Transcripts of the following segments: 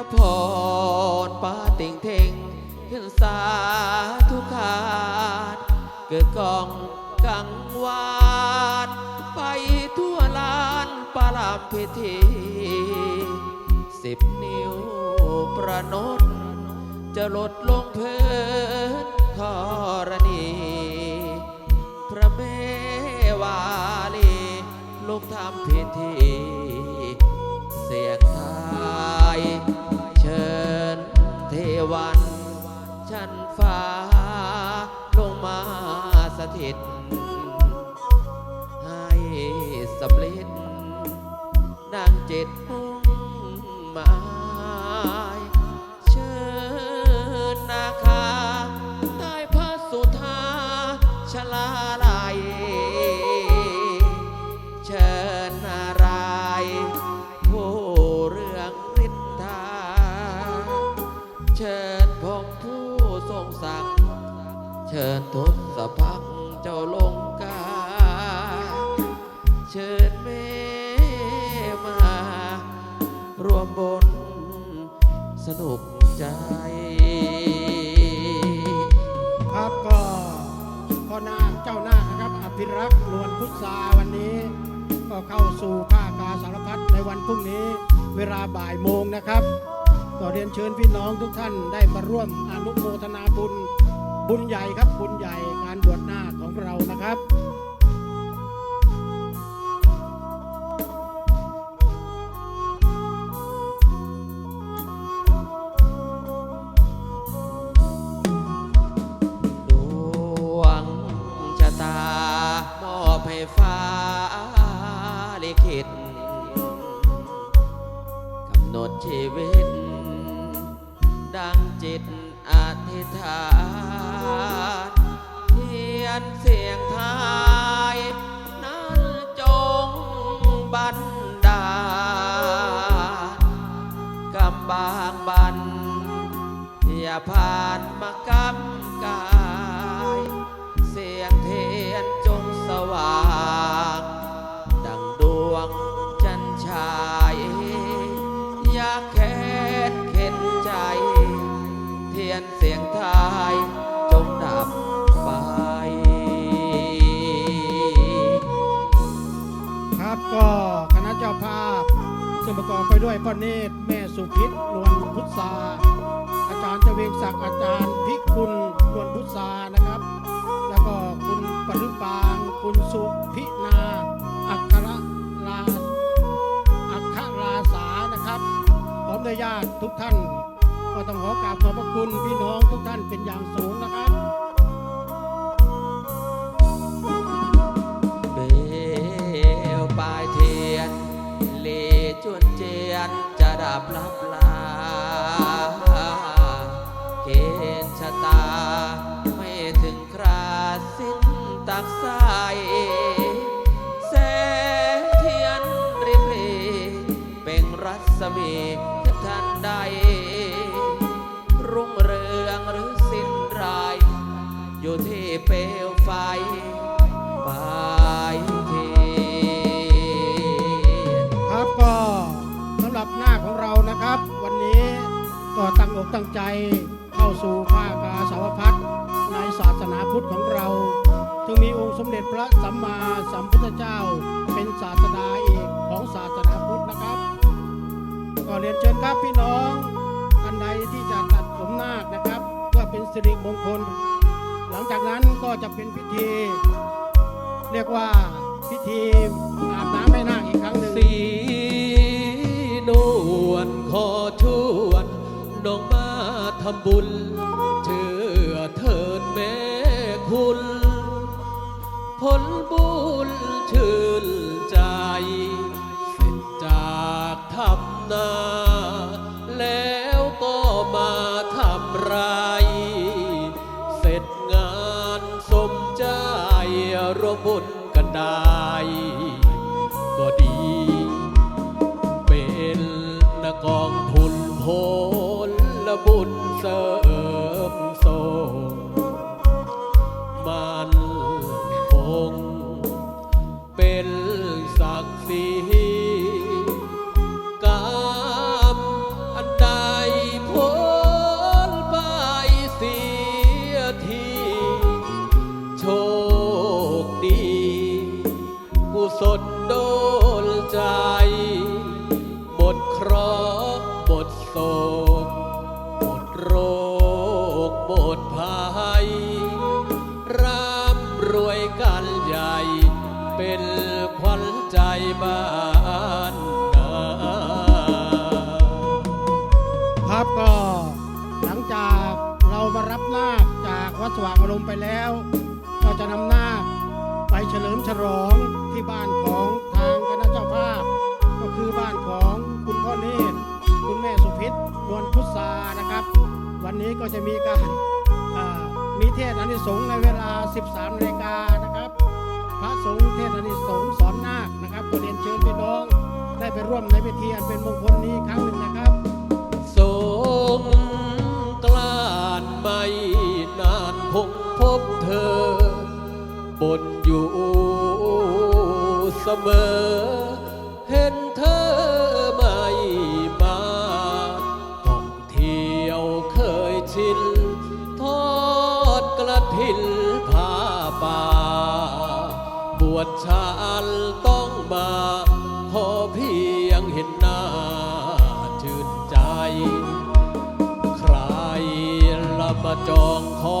ะพรป้าติ่งเทงขึ้นสาธุขาดเกิดกองกังวานไปทั่วลานปาลามพิธีสิบนิ้วประนดจะลดลงเพิน ฟ้าลงมาสถิต ให้สำเร็จนางเจ็ดมุ่งมา เชิญทศพักเจ้าลงกา เชิญเมมา รวมบนสนุกใจ ครับก็พ่อนาคเจ้านาคนะครับ อภิรักษ์นวลพุทธาวันนี้ ก็เข้าสู่ภาคกาสารพัดในวันพรุ่งนี้ เวลาบ่ายโมงนะครับ ก็เรียนเชิญพี่น้องทุกท่านได้มาร่วมอนุโมทนาบุญ บุญใหญ่ครับบุญใหญ่การบวชหน้าของเรานะครับดวงชะตามอบให้ฟ้าลิขิตกำหนดชีวิต ดังจิต ธิษฐานเทียนเสียงทายนั้นจงบันดาลกำบางบันอย่าผ่านมากำกาย เสียงเทียนจงสว่าง ก็คณะเจ้าภาพซึ่งประกอบไปด้วยพ่อเนตรแม่สุพิษนวลพุทธาอาจารย์เจเวงศักดิ์อาจารย์พิกุลนวลพุทธานะครับ แล้วก็คุณปรึปาง คุณสุพินาอัครลาอัครลาสานะครับพร้อมด้วยญาติทุกท่านก็ต้องขอกราบขอบพระคุณพี่น้องทุกท่านเป็นอย่างสูง อกตั้งใจเข้าสู่ภาคกาสาวพัฒในศาสนาพุทธของเรา จึงมีองค์สมเด็จพระสัมมาสัมพุทธเจ้า เป็นศาสดาเอกของศาสนาพุทธนะครับ ก็เรียนเชิญครับพี่น้องท่านใดที่จะตัดผมนาคนะครับเพื่อเป็นสิริมงคล หลังจากนั้นก็จะเป็นพิธี เรียกว่าพิธีอาบน้ำให้นาคอีกครั้งหนึ่งำบุญเชื่อเถิดแม่คุณ ผลบุญชื่นใจเสร็จจากทำนา แล้วก็มาทำไร เสร็จงานสมใจรวมบุญกันได้ก็ดี เป็นนักกองทุนผลและบุญ เวยกันใหญ่เป็นขวัญใจบ้านนาครับก็หลังจากเรามารับนาคจากวัดสว่างอารมณ์ไปแล้ว ก็จะนำนาคไปเฉลิมฉลองที่บ้านของทางคณะเจ้าภาพ ก็คือบ้านของคุณพ่อเนตรคุณแม่สุพิษนวลพุทธานะครับ วันนี้ก็จะมีการ มีเทศอานิสงส์ในเวลา 13นาฬิกานะครับ พระสงฆ์เทศอานิสงส์สอนนาคนะครับก็เรียนเชิญพี่น้อง ได้ไปร่วมในพิธีอันเป็นมงคลนี้ครั้งหนึ่งนะครับสงกลานต์ไม่นานคงพบเธอบนอยู่เสมอ วชชานต้องมา ขอเพียงเห็นหน้าชื่นใจ ใครละมาจองขอ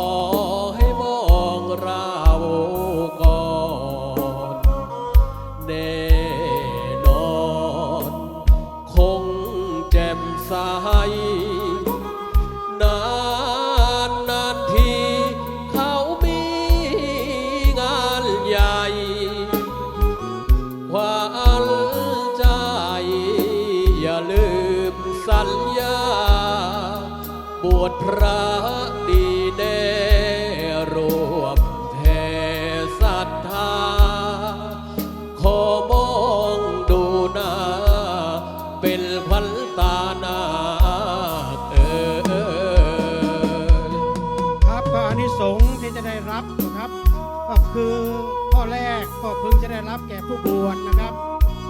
วชพระดีแน่รวมแผ่ศรัทธา ขอมองดูหน้าเป็นขวัญตานาคเออครับก็อานิสงส์ที่จะได้รับนะครับ ก็คือข้อแรกก็พึงจะได้รับแก่ผู้บวชนะครับ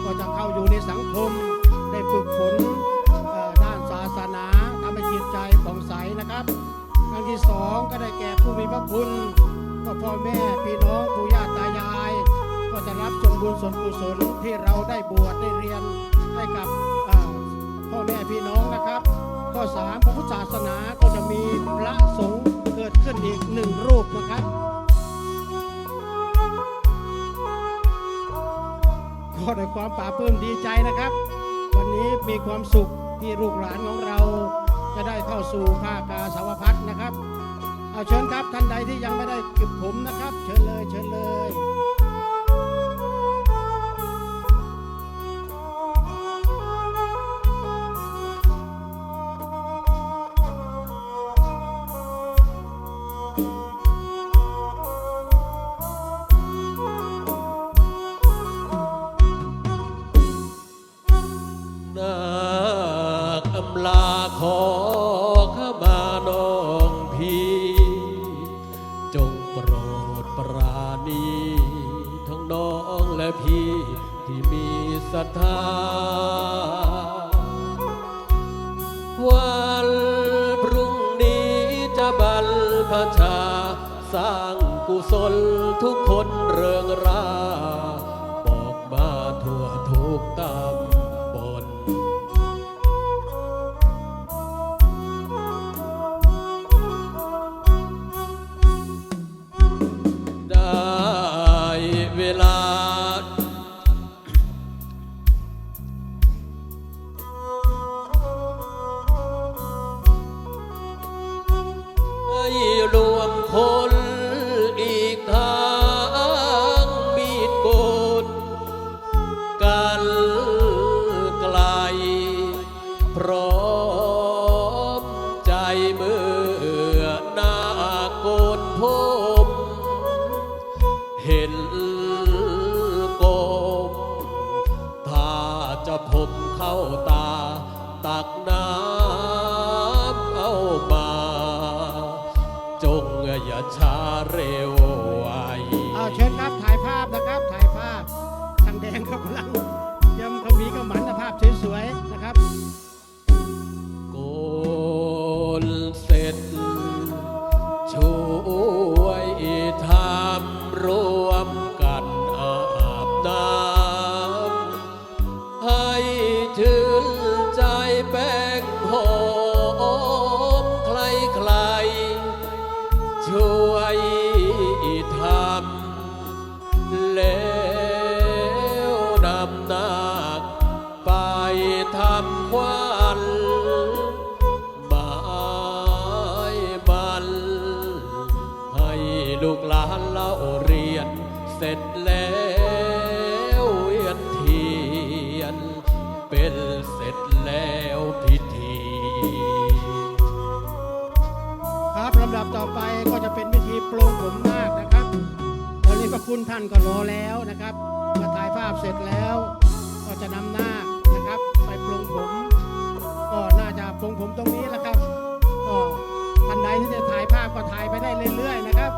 ก็จะเข้าอยู่ในสังคมได้ฝึกฝน อันที่สองก็ได้แก่ผู้มีพระคุณก็พ่อแม่พี่น้องปู่ย่าตายาย ก็จะรับส่วนบุญส่วนกุศลที่เราได้บวชได้เรียนให้กับพ่อแม่พี่น้องนะครับข้อสามพระพุทธศาสนาก็จะมีพระสงฆ์เกิดขึ้นอีกหนึ่งรูปนะครับก็ด้วยความปลาบปลื้มดีใจนะครับ วันนี้มีความสุขที่ลูกหลานของเราจะได้เข้าสู่ภาคกาสาว นะครับเอาเชิญครับท่านใดที่ยังไม่ได้เก็บผมนะครับ เชิญเลยเชิญเลยนาคอำลาขอ ทา วันพรุ่งนี้จะบรรพชา สร้างกุศลทุกคนเริงรา บอกมาทั่วทุกตา รวมคนอีกทางมีดโกนกันไกล พร้อมใจเมื่อนาโกนผมเห็นโกมถ้าจะผมเข้าตำดับต่อไปก็จะเป็นพิธีปลงผมนาคนะครับตอนนี้พระคุณท่านก็รอแล้วนะครับมาถ่ายภาพเสร็จแล้ว ก็จะนำนาคนะครับ ไปปลงผมก็น่าจะปลงผมตรงนี้แหละครับก็ท่านใดที่จะถ่ายภาพก็ถ่ายไปได้เรื่อย ๆ นะครับ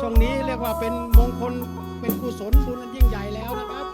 ช่วงนี้เรียกว่าเป็นมงคลเป็นกุศลบุญยิ่งใหญ่แล้วนะครับ